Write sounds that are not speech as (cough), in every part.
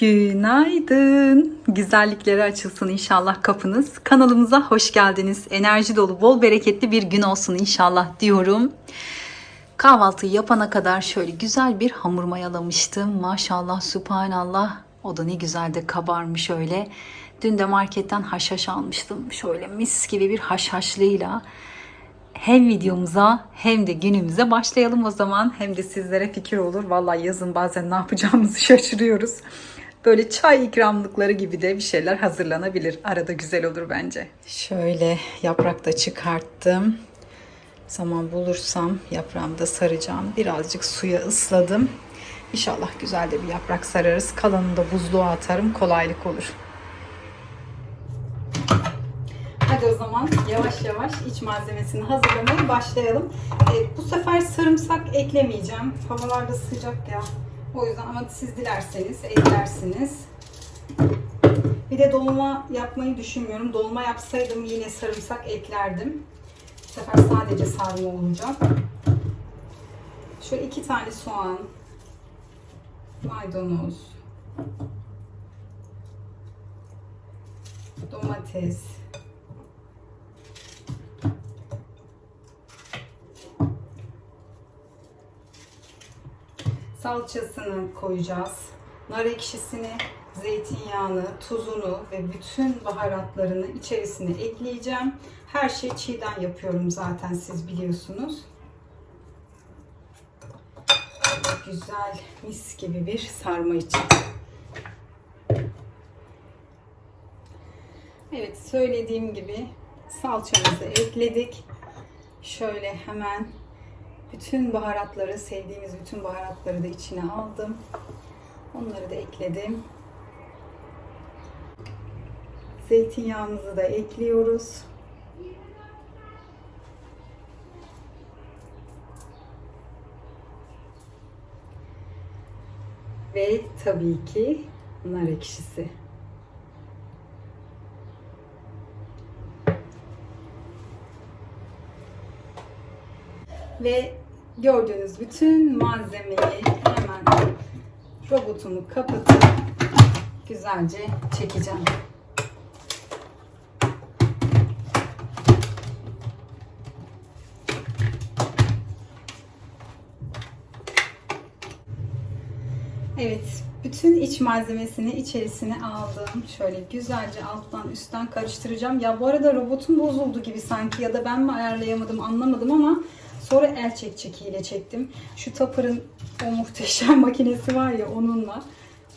Günaydın. Güzellikleri açılsın inşallah kapınız. Kanalımıza hoş geldiniz. Enerji dolu, bol bereketli bir gün olsun inşallah diyorum. Kahvaltıyı yapana kadar şöyle güzel bir hamur mayalamıştım. Maşallah, subhanallah. O da ne güzel de kabarmış öyle. Dün de marketten haşhaş almıştım. Şöyle mis gibi bir haşhaşlıyla hem videomuza hem de günümüze başlayalım o zaman. Hem de sizlere fikir olur. Vallahi yazın bazen ne yapacağımızı (laughs) şaşırıyoruz. Böyle çay ikramlıkları gibi de bir şeyler hazırlanabilir. Arada güzel olur bence. Şöyle yaprak da çıkarttım. Zaman bulursam yaprağımı da saracağım. Birazcık suya ısladım. İnşallah güzel de bir yaprak sararız. Kalanını da buzluğa atarım. Kolaylık olur. Hadi o zaman yavaş yavaş iç malzemesini hazırlamaya başlayalım. Ee, bu sefer sarımsak eklemeyeceğim. Havalarda sıcak ya. O yüzden ama siz dilerseniz eklersiniz. Bir de dolma yapmayı düşünmüyorum. Dolma yapsaydım yine sarımsak eklerdim. Bu sefer sadece sarma olacak. Şöyle iki tane soğan, maydanoz, domates, salçasını koyacağız. Nar ekşisini, zeytinyağını, tuzunu ve bütün baharatlarını içerisine ekleyeceğim. Her şey çiğden yapıyorum zaten siz biliyorsunuz. Güzel mis gibi bir sarma için. Evet söylediğim gibi salçamızı ekledik. Şöyle hemen bütün baharatları, sevdiğimiz bütün baharatları da içine aldım. Onları da ekledim. Zeytinyağımızı da ekliyoruz. Ve tabii ki nar ekşisi. Ve gördüğünüz bütün malzemeyi hemen robotumu kapatıp güzelce çekeceğim. Evet, bütün iç malzemesini içerisine aldım. Şöyle güzelce alttan üstten karıştıracağım. Ya bu arada robotum bozuldu gibi sanki ya da ben mi ayarlayamadım anlamadım ama sonra el çek çekiyle çektim. Şu Tupper'ın o muhteşem (laughs) makinesi var ya onunla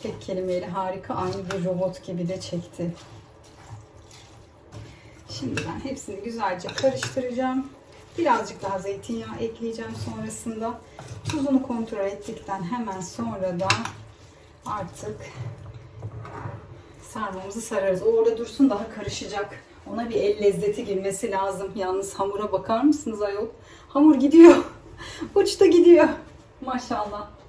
tek kelimeyle harika aynı bir robot gibi de çekti. Şimdi ben hepsini güzelce karıştıracağım. Birazcık daha zeytinyağı ekleyeceğim sonrasında. Tuzunu kontrol ettikten hemen sonra da artık sarmamızı sararız. O orada dursun daha karışacak. Ona bir el lezzeti girmesi lazım. Yalnız hamura bakar mısınız ayol? Hamur gidiyor. (laughs) Uçta gidiyor. Maşallah.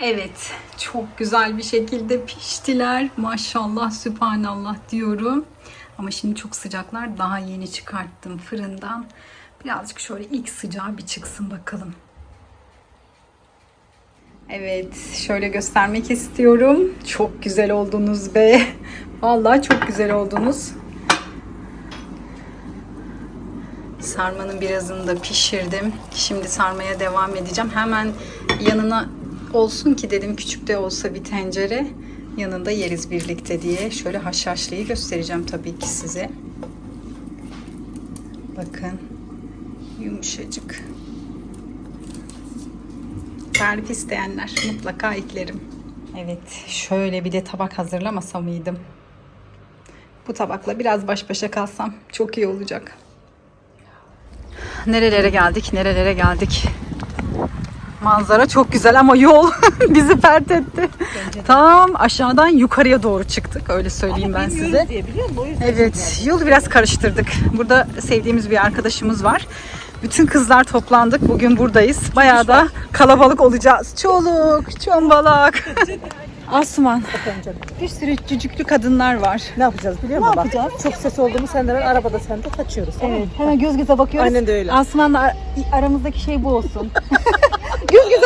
Evet, çok güzel bir şekilde piştiler. Maşallah, sübhanallah diyorum. Ama şimdi çok sıcaklar. Daha yeni çıkarttım fırından. Birazcık şöyle ilk sıcağı bir çıksın bakalım. Evet, şöyle göstermek istiyorum. Çok güzel oldunuz be. (laughs) Vallahi çok güzel oldunuz. Sarmanın birazını da pişirdim. Şimdi sarmaya devam edeceğim. Hemen yanına olsun ki dedim küçük de olsa bir tencere yanında yeriz birlikte diye. Şöyle haşhaşlıyı göstereceğim tabii ki size. Bakın. Yumuşacık. Tarif isteyenler mutlaka eklerim. Evet, şöyle bir de tabak hazırlamasam mıydım? Bu tabakla biraz baş başa kalsam çok iyi olacak. Nerelere geldik, nerelere geldik. Manzara çok güzel ama yol (laughs) bizi pert etti. Tam aşağıdan yukarıya doğru çıktık. Öyle söyleyeyim ben size. diye biliyor musun? O yüzden Evet, yolu biraz karıştırdık. Burada sevdiğimiz bir arkadaşımız var. Bütün kızlar toplandık. Bugün buradayız. Bayağı da kalabalık olacağız. Çoluk, çombalak. Asuman, bir sürü cücüklü kadınlar var. ne yapacağız biliyor Ne musun? Bak, yapacağız? Çok ses oldu mu senden arabada sen de kaçıyoruz. Mı? hemen göz göze bakıyoruz. Aynen de öyle. Asuman'la ar- aramızdaki şey bu olsun. (laughs)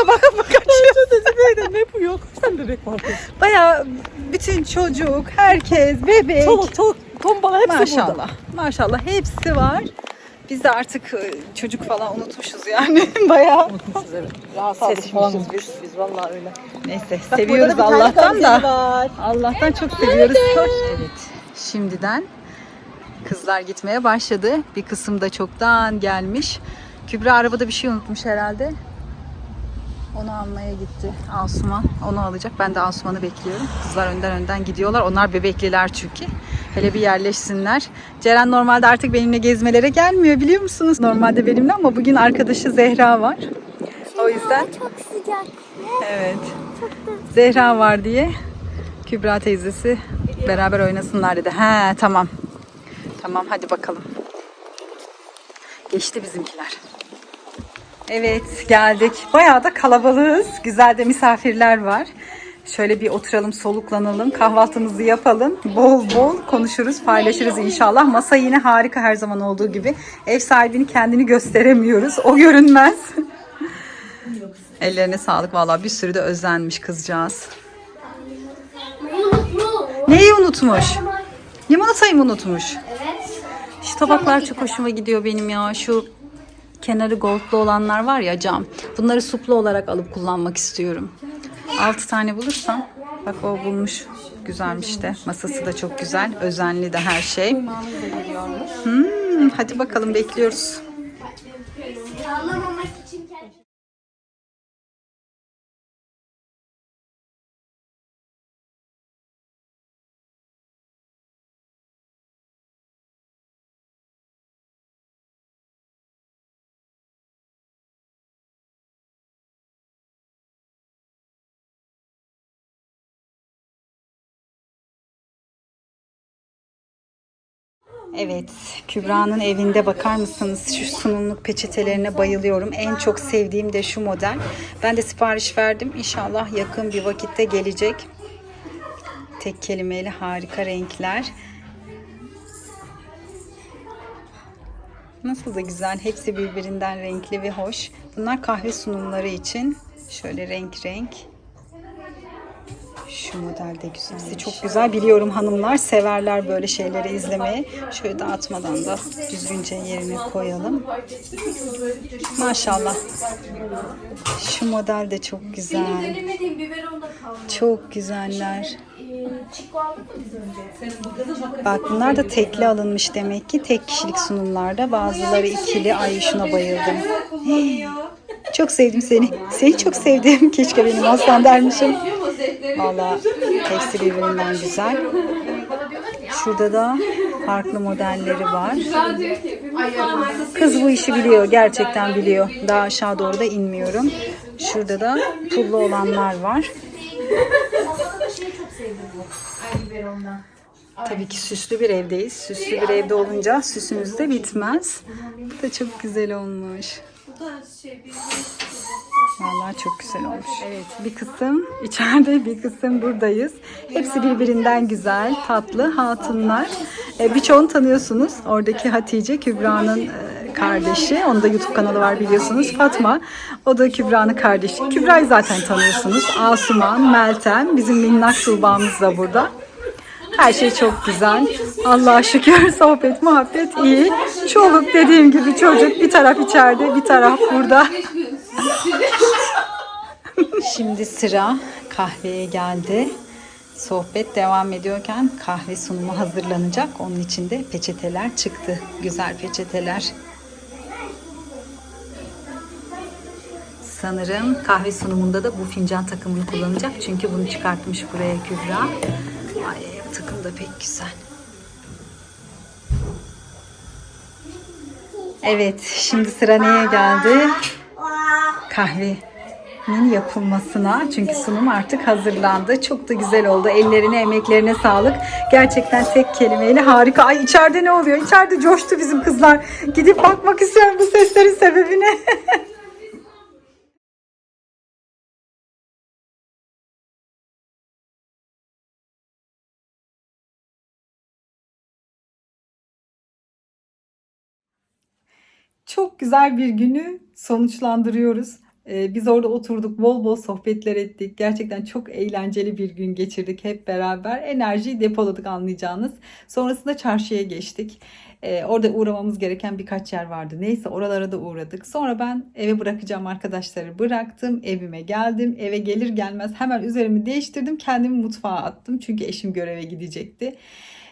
göze bakıp bakıp Neyden ne bu yok? Sen bebek var. Bayağı bütün çocuk, herkes, bebek. Çoluk çoluk tombala hepsi burada. Maşallah. Maşallah hepsi var. Biz de artık e, çocuk falan unutmuşuz yani. (laughs) Bayağı. Unutmuşuz evet. Ses falan biz. biz vallahi öyle. Neyse Bak, seviyoruz Allah'tan da. Var. Allah'tan çok seviyoruz. Evet. Şimdiden kızlar gitmeye başladı. Bir kısım da çoktan gelmiş. Kübra arabada bir şey unutmuş herhalde. Onu almaya gitti Asuman. Onu alacak. Ben de Asuman'ı bekliyorum. Kızlar önden önden gidiyorlar. Onlar bebekliler çünkü. Hele bir yerleşsinler. Ceren normalde artık benimle gezmelere gelmiyor biliyor musunuz? Normalde benimle ama bugün arkadaşı Zehra var. O yüzden Çok sıcak. Evet. Zehra var diye Kübra teyzesi beraber oynasınlar dedi. He tamam. Tamam hadi bakalım. Geçti bizimkiler. Evet geldik. Bayağı da kalabalığız. Güzel de misafirler var. Şöyle bir oturalım, soluklanalım, kahvaltımızı yapalım. Bol bol konuşuruz, paylaşırız inşallah. Masa yine harika her zaman olduğu gibi. Ev sahibini kendini gösteremiyoruz. O görünmez. Ellerine sağlık vallahi bir sürü de özenmiş kızcağız. Neyi unutmuş? Limonatayı mı unutmuş? Evet. Şu tabaklar çok hoşuma gidiyor benim ya. Şu kenarı goldlu olanlar var ya cam. Bunları suplu olarak alıp kullanmak istiyorum. 6 tane bulursam. Bak o bulmuş. Güzelmiş de. Masası da çok güzel. Özenli de her şey. Hmm, hadi bakalım bekliyoruz. Evet, Kübra'nın evinde bakar mısınız? Şu sunumluk peçetelerine bayılıyorum. En çok sevdiğim de şu model. Ben de sipariş verdim. İnşallah yakın bir vakitte gelecek. Tek kelimeyle harika renkler. Nasıl da güzel. Hepsi birbirinden renkli ve hoş. Bunlar kahve sunumları için. Şöyle renk renk. Şu model de güzel. Çok güzel. Biliyorum hanımlar severler böyle şeyleri izlemeyi. Şöyle dağıtmadan da düzgünce yerine koyalım. Maşallah. Şu model de çok güzel. Çok güzeller. Biz önce? Bak bunlar da tekli alınmış demek ki tek kişilik sunumlarda. Bazıları ikili. Ay şuna bayıldım. Hey, Çok sevdim seni. Seni çok sevdim. Keşke benim aslan dermişim. Valla hepsi birbirinden güzel. Şurada da farklı modelleri var. Kız bu işi biliyor. Gerçekten biliyor. Daha aşağı doğru da inmiyorum. Şurada da pullu olanlar var. Aslında şeyi çok Tabii ki süslü bir evdeyiz. Süslü bir evde olunca süsümüz de bitmez. Bu da çok güzel olmuş. Vallahi çok güzel olmuş. Evet bir kısım içeride bir kısım buradayız. Hepsi birbirinden güzel, tatlı hatunlar. E, birçoğunu tanıyorsunuz. Oradaki Hatice Kübra'nın e, kardeşi. Onun da YouTube kanalı var biliyorsunuz. Fatma. O da Kübra'nın kardeşi. Kübra'yı zaten tanıyorsunuz. Asuman, Meltem. Bizim minnak Tuğba'mız da burada. Her şey çok güzel. Allah'a şükür sohbet, muhabbet iyi. Çoluk dediğim gibi çocuk bir taraf içeride, bir taraf burada. Şimdi sıra kahveye geldi. Sohbet devam ediyorken kahve sunumu hazırlanacak. Onun için de peçeteler çıktı. Güzel peçeteler. Sanırım kahve sunumunda da bu fincan takımını kullanacak. Çünkü bunu çıkartmış buraya Kübra. Takım da pek güzel. Evet, şimdi sıra neye geldi? Kahvenin yapılmasına. Çünkü sunum artık hazırlandı. Çok da güzel oldu. Ellerine, emeklerine sağlık. Gerçekten tek kelimeyle harika. Ay içeride ne oluyor? İçeride coştu bizim kızlar. Gidip bakmak istiyorum bu seslerin sebebine. (laughs) Çok güzel bir günü sonuçlandırıyoruz. Ee, biz orada oturduk, bol bol sohbetler ettik. Gerçekten çok eğlenceli bir gün geçirdik hep beraber. Enerjiyi depoladık anlayacağınız. Sonrasında çarşıya geçtik. Ee, orada uğramamız gereken birkaç yer vardı. Neyse oralara da uğradık. Sonra ben eve bırakacağım arkadaşları bıraktım. Evime geldim. Eve gelir gelmez hemen üzerimi değiştirdim. Kendimi mutfağa attım. Çünkü eşim göreve gidecekti.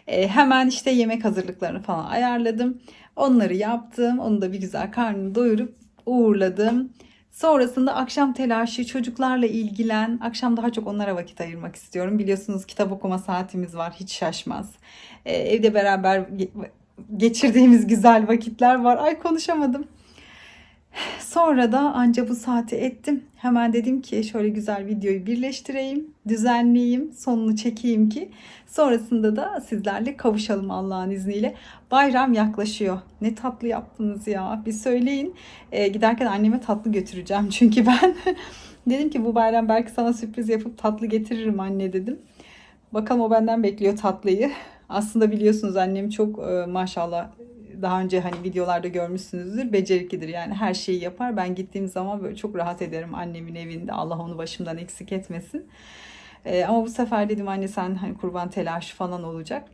Ee, hemen işte yemek hazırlıklarını falan ayarladım. Onları yaptım. Onu da bir güzel karnını doyurup uğurladım. Sonrasında akşam telaşı, çocuklarla ilgilen. Akşam daha çok onlara vakit ayırmak istiyorum. Biliyorsunuz kitap okuma saatimiz var. Hiç şaşmaz. Ee, evde beraber ge- geçirdiğimiz güzel vakitler var. Ay konuşamadım. Sonra da anca bu saati ettim. Hemen dedim ki şöyle güzel videoyu birleştireyim, düzenleyeyim, sonunu çekeyim ki sonrasında da sizlerle kavuşalım Allah'ın izniyle. Bayram yaklaşıyor. Ne tatlı yaptınız ya. Bir söyleyin. Ee, giderken anneme tatlı götüreceğim (laughs) çünkü ben dedim ki bu bayram belki sana sürpriz yapıp tatlı getiririm anne dedim. Bakalım o benden bekliyor tatlıyı. Aslında biliyorsunuz annem çok e, maşallah daha önce hani videolarda görmüşsünüzdür. Beceriklidir yani her şeyi yapar. Ben gittiğim zaman böyle çok rahat ederim annemin evinde. Allah onu başımdan eksik etmesin. E, ama bu sefer dedim anne sen hani kurban telaşı falan olacak.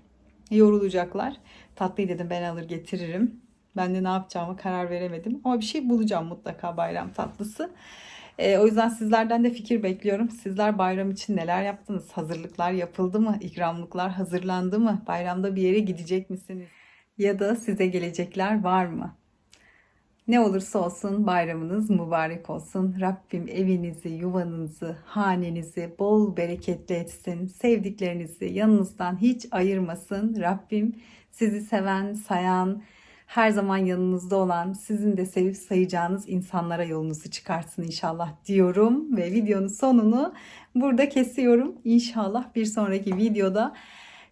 Yorulacaklar. Tatlıyı dedim ben alır getiririm. Ben de ne yapacağımı karar veremedim. Ama bir şey bulacağım mutlaka bayram tatlısı. E, o yüzden sizlerden de fikir bekliyorum. Sizler bayram için neler yaptınız? Hazırlıklar yapıldı mı? İkramlıklar hazırlandı mı? Bayramda bir yere gidecek misiniz? Ya da size gelecekler var mı? Ne olursa olsun bayramınız mübarek olsun. Rabbim evinizi, yuvanızı, hanenizi bol bereketli etsin. Sevdiklerinizi yanınızdan hiç ayırmasın. Rabbim sizi seven, sayan, her zaman yanınızda olan, sizin de sevip sayacağınız insanlara yolunuzu çıkarsın inşallah diyorum. Ve videonun sonunu burada kesiyorum. İnşallah bir sonraki videoda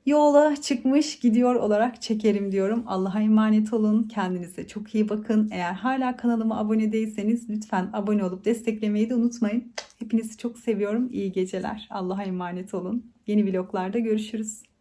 yola çıkmış gidiyor olarak çekerim diyorum. Allah'a emanet olun. Kendinize çok iyi bakın. Eğer hala kanalıma abone değilseniz lütfen abone olup desteklemeyi de unutmayın. Hepinizi çok seviyorum. İyi geceler. Allah'a emanet olun. Yeni vloglarda görüşürüz.